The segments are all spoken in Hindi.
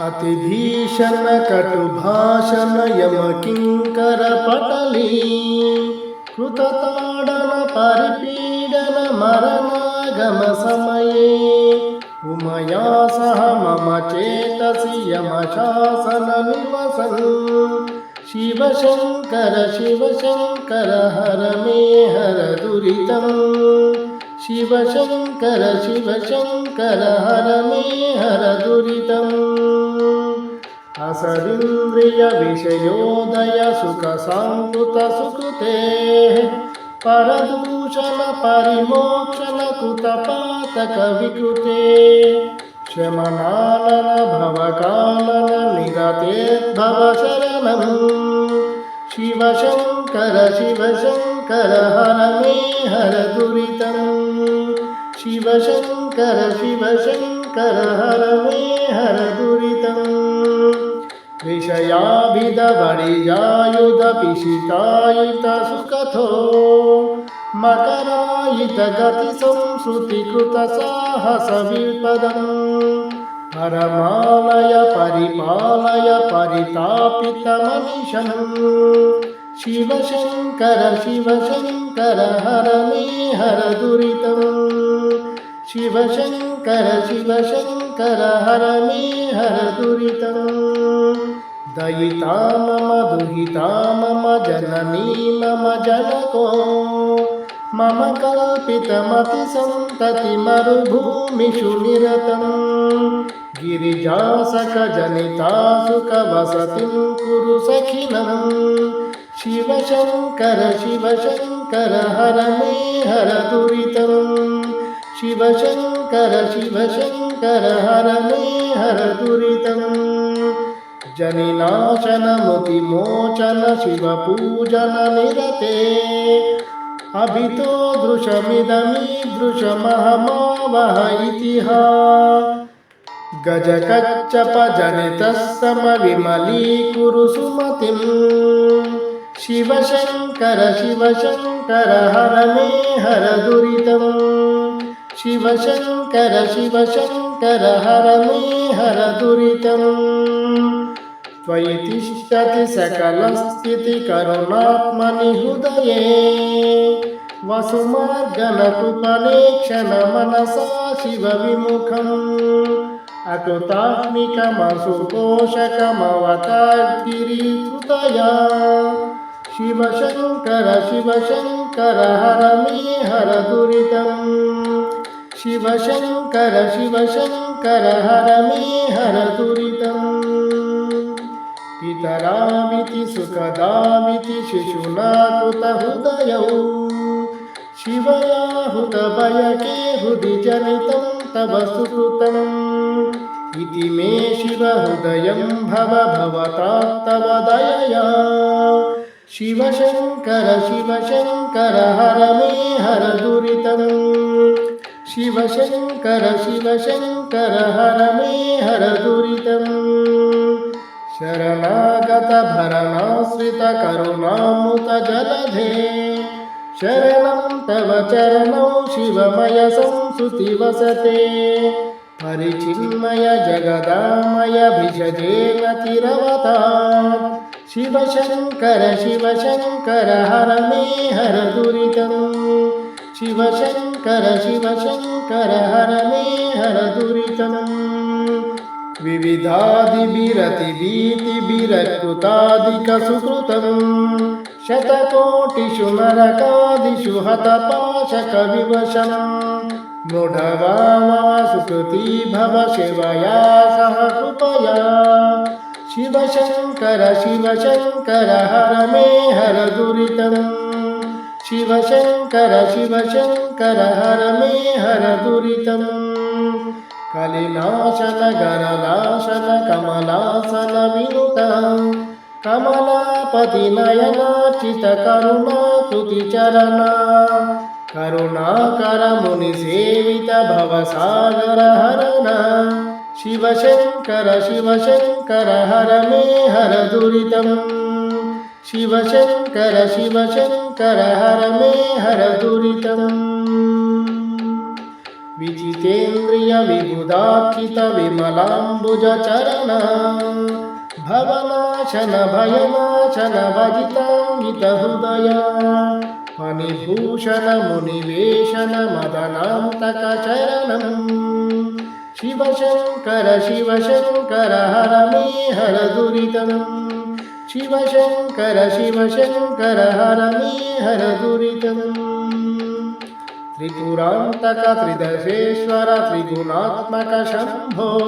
अतिभीषण कटुभाषण पटली। कृतताडन परिपीडन मरणागमसमये उमया सह मम चेतसि यमशासननिवसन् शिवशङ्कर शिवशङ्कर, हर मे हर दुरितम्। शिवशङ्कर शिवशङ्कर, हर मे हर दुरितम्। असदिन्द्रिय विषयोदय सुख साङ्कृत सुकृते परदूषण परिमोक्षण कृतपातक विकृते शमनानन भवकानन निरतेद्भव शरणम् शिवशङ्कर शिवशङ्कर हर मे हर दुरितम् शिवशङ्कर शिवशङ्कर हर मे हर दुरितम् विषयाभिधवणिजायुधपिशितायुत सुखथो मकरायित गतिसंश्रुतिकृत साहसविपदम् परमालय परिपालय परितापितमनिशम् शिवशङ्कर शिवशङ्कर हर मे हर दुरितम् शिवशङ्कर शिवशङ्कर हर मे हर दुरितम्। दयिता मम, दुहिता मम, जननी मम, जनको। मम कल्पितमतिसन्ततिमरुभूमिषु निरतम्। गिरिजासकजनिता सुखवसतिं कुरु सखिनम्। शिवशङ्कर शिवशङ्कर हर मे हर दुरितम्। शिवशङ्कर शिवशङ्कर, हर मे हर दुरितम्। जनिनाशनमुतिमोचन शिवपूजन निरते। अभितो दृशमिदमीदृशमहमावह इतिहा। गजकच्चपजनितः समविमलीकुरु सुमतिम्। शिवशङ्कर शिवशङ्कर, हर मे हर दुरितम्। शिवशङ्कर शिवशङ्कर, हर मे हर दुरितम्। त्वयि तिष्ठति सकलस्थितिकरुणात्मनि हृदये। वसुमार्गनकृपलेक्षण मनसा शिवविमुखम्। अकृतात्मिकमसुपोषकमवताद्गिरिहृदया शिवशङ्कर शिवशङ्कर, हर मे हर दुरितम्। शिवशङ्कर शिवशङ्कर हर मे हर दुरितम् पितरामिति, सुखदामिति शिशुना कृतहृदयौ शिवया हुतभयके हृदि जनितं, तव सुकृतम्। इति मे शिवहृदयं भव भवता तव दयया शिवशङ्कर शिवशङ्कर हर मे हर दुरितम् शिवशङ्कर शिवशङ्कर, हर मे हर दुरितम्। शरणागतभरणाश्रितकरुणामृतजलधे शरणं तव चरणौ शिवमय संसुति वसते। परिचिन्मय जगदामय भिषजेन तिरवता। शिवशङ्कर शिवशङ्कर, हर मे हर दुरितम्। शिवशङ्कर शिवशङ्कर हर मे हर दुरितम्। विविधादिभिरतिभीतिभिरकृतादिकसुकृतम्। शतकोटिषु नरकादिषु हतपाशकविवशम् मृढवा मम सुकृती भव शिवया सह कृपया। शिवशङ्कर शिवशङ्कर हर मे हर दुरितम् शिवशङ्कर शिवशङ्कर, हर मे हर दुरितम्। कलिनाशन गरनाशन कमलासन विनुत। कमलापति नयनाचित करुणा कृतिचरण करुणाकर मुनिसेवित भवसागर हरण। शिवशङ्कर शिवशङ्कर, हर मे हर दुरितम्। शिवशङ्कर शिवशङ्कर हर मे हर दुरितम्। विजितेन्द्रियविबुधार्चितविमलाम्बुजचरण भवनाशन, भयनाशन भजिताङ्गितहृदया फणिभूषणमुनिवेशन मदनान्तकचरणम् शिवशङ्कर शिवशङ्कर, हर मे हर दुरितम्। शिवशङ्कर शिवशङ्कर हर मे हर दुरितम्। त्रिपुरान्तक, त्रिदशेश्वर, त्रिगुणात्मक शम्भो।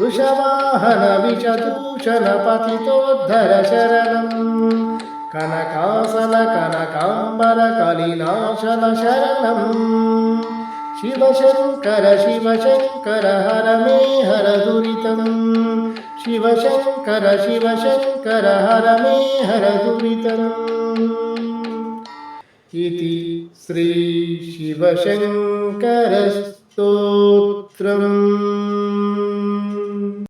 वृषवाहन विचदूषण पतितोद्धर शरणम्। कनकासन, कनकाम्बर, कलिनाशन शरणम्। शिवशङ्कर शिवशङ्कर हर मे हर दुरितम्। शिवशङ्कर शिवशङ्कर हर मे हर दुरितम्। इति श्रीशिवशङ्करस्तोत्रम्